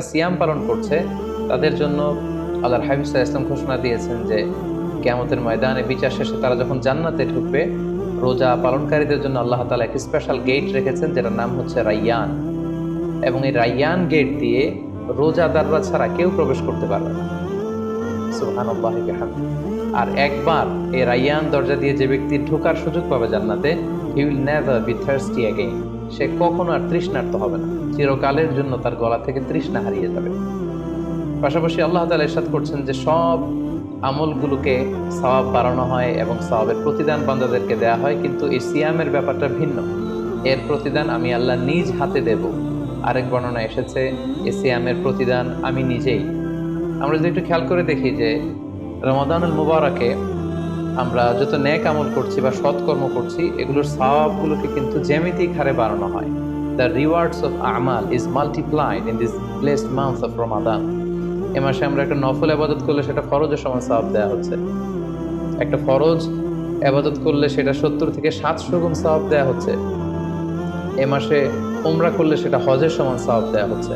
সিয়াম পালন করছে, তাদের জন্য আল্লাহর সাল্লাল্লাহু ইসলাম ঘোষণা দিয়েছেন যে, কেয়ামতের ময়দানে বিচার শেষে তারা যখন জান্নাতে ঢুকবে, রোজা পালনকারীদের জন্য আল্লাহ তাআলা একটি স্পেশাল গেট রেখেছেন যেটার নাম হচ্ছে রাইয়ান। এবং এই রাইয়ান গেট দিয়ে রোজাদাররা ছাড়া কেউ প্রবেশ করতে পারবে না। আর একবার এই রাইয়ান দরজা দিয়ে যে ব্যক্তি ঢোকার সুযোগ পাবে জান্নাতে he will never be thirsty again সে কখনো আর তৃষ্ণার্ত হবে না। চিরকালের জন্য তার গলা থেকে তৃষ্ণা হারিয়ে যাবে। পাশাপাশি আল্লাহ তাআলা ইরশাদ করছেন যে, সব আমলগুলোকে সওয়াব বাড়ানো হয় এবং সওয়াবের প্রতিদান বান্দাদেরকে দেয়া হয়, কিন্তু এই সিয়ামের ব্যাপারটা ভিন্ন। এর প্রতিদান আমি আল্লাহ নিজ হাতে দেব। আরেক বর্ণনা এসেছে এই সিয়ামের প্রতিদান আমি নিজেই। আমরা যদি একটু খেয়াল করে দেখি যে, রমাদানুল মুবারকে আমরা যত ন্যাক আমল করছি বা সৎকর্ম করছি, এগুলোর সওয়াবগুলোকে কিন্তু জ্যামিতিক হারে বাড়ানো হয়। The rewards of Amal is multiplied in this blessed month of Ramadan এ মাসে আমরা একটা নফল আবাদত করলে সেটা ফরজের সমান সওয়াব দেওয়া হচ্ছে। একটা ফরজ আবাদত করলে সেটা সত্তর থেকে সাতশো গুণ সওয়াব দেওয়া হচ্ছে। এ মাসে উমরা করলে সেটা হজের সমান সওয়াব দেওয়া হচ্ছে।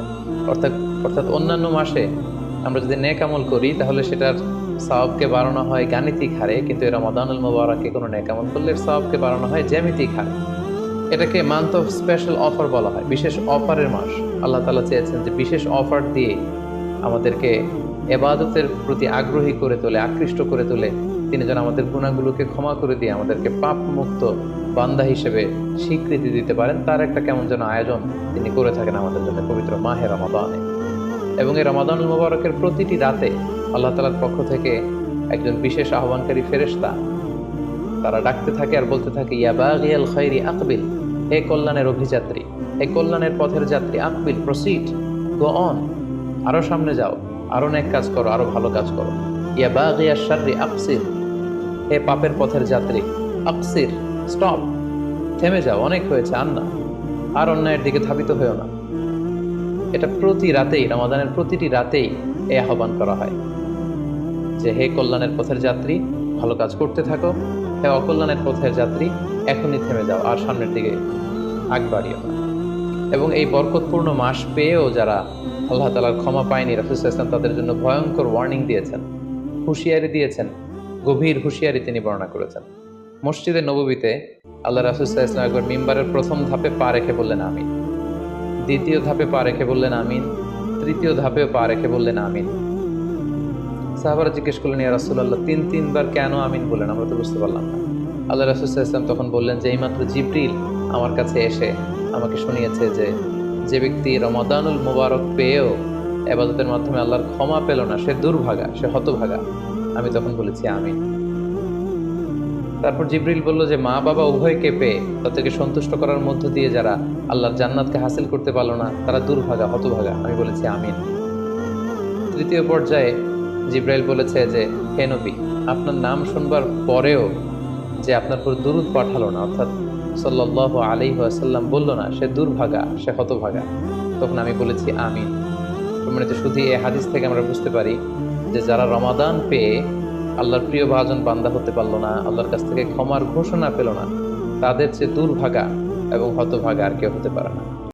অর্থাৎ অর্থাৎ অন্যান্য মাসে আমরা যদি নেক আমল করি, তাহলে সেটার সওয়াবকে বাড়ানো হয় গাণিতিক হারে, কিন্তু এরা মদানুল মোবারকে কোনো নেক আমল করলে সওয়াবকে বাড়ানো হয় জ্যামিতিক হারে। এটাকে মান্থ অফ স্পেশাল অফার বলা হয়, বিশেষ অফারের মাস। আল্লাহ তালা চেয়েছেন যে বিশেষ অফার দিয়ে আমাদেরকে এবাদতের প্রতি আগ্রহী করে তোলে, আকৃষ্ট করে তোলে। তিনি যেন আমাদের গুণাগুলোকে ক্ষমা করে দিয়ে আমাদেরকে পাপ মুক্ত বান্দা হিসেবে স্বীকৃতি দিতে পারেন, তার একটা কেমন যেন আয়োজন তিনি করে থাকেন আমাদের জন্য পবিত্র মাহে রমাদানে। এবং এই রমাদানুল মোবারকের প্রতিটি রাতে আল্লাহ তালার পক্ষ থেকে একজন বিশেষ আহ্বানকারী ফেরেশতা, তারা ডাকতে থাকে আর বলতে থাকে ইয়াবাগিয়াল খৈরি আকবিল, হে কল্যাণের অভিযাত্রী, হে কল্যাণের পথের যাত্রী, আকবিল প্রসিড গো অন আরও সামনে যাও, আরও অনেক কাজ করো, আরও ভালো কাজ করো। ইয়াবাগিয়া শাররি আকসির, হে পাপের পথের যাত্রী, আকসির স্টপ থেমে যাও, অনেক হয়েছে, আর না, আর অন্যায়ের দিকে ধাবিত হয়েও না। এটা প্রতি রাতেই, রমাদানের প্রতিটি রাতেই এই আহ্বান করা হয়। যে হে কল্যাণের পথের যাত্রী, ভালো কাজ করতে থাকো। হে অকল্যাণের পথের যাত্রী, এখনই থেমে যাও আর সামনের দিকে আগ বাড়িও না। এবং এই বরকতপূর্ণ মাস পেয়েও যারা আল্লাহ তালার ক্ষমা পায়নি, রাসুল ইসলাম তাদের জন্য ভয়ঙ্কর ওয়ার্নিং দিয়েছেন। হুঁশিয়ারি দিয়েছেন। গভীর হুঁশিয়ারি তিনি বর্ণনা করেছেন। মসজিদে নববীতে আল্লাহ রাসুল্লাহ ইসলাম একবার মিম্বারের প্রথম ধাপে পা রেখে বললেন, আমিন। দ্বিতীয় ধাপে পা রেখে বললেন, আমিন। তৃতীয় ধাপেও পা রেখে বললেন, আমিন। সাহাবারা জিজ্ঞেস করলেন, ইয়া রাসুল্লাহ তিন, তিনবার কেন আমিন বললেন? আমরা তো বুঝতে পারলাম না। আল্লাহ রাসুল্লাহ ইসলাম তখন বললেন যে, এইমাত্র জিব্রিল আমার কাছে এসে আমাকে শুনিয়েছে যে যে ব্যক্তি রমাদানুল মুবারক পেয়েও এবাদতের মাধ্যমে আল্লাহর ক্ষমা পেল না, সে দুর্ভাগা, সে হতভাগা। আমি তখন বলেছি, আমিন। তারপর জিব্রিল বলল যে, মা বাবা উভয়কে পেয়ে তাদেরকে সন্তুষ্ট করার মধ্য দিয়ে যারা আল্লাহর জান্নাতকে হাসিল করতে পারল না, তারা দুর্ভাগা, হতভাগা। আমি বলেছি, আমিন। তৃতীয় পর্যায়ে জিব্রাইল বলেছে যে, হে নবী, আপনার নাম শুনবার পরেও যে আপনার উপর দুরুদ পাঠালো না, অর্থাৎ সাল্লাহ আলী আসাল্লাম বলল না, সে দুর্ভাগা, সে হতভাগা। তখন আমি বলেছি, আমিন। যে শুধু এই হাদিস থেকে আমরা বুঝতে পারি যে, যারা রমাদান পেয়ে আল্লাহর প্রিয় ভাজন বান্দা হতে পারল না, আল্লাহর কাছ থেকে ক্ষমার ঘোষণা পেল না, তাদের চেয়ে দুর্ভাগা এবং হতভাগা আর কেউ হতে পারে না।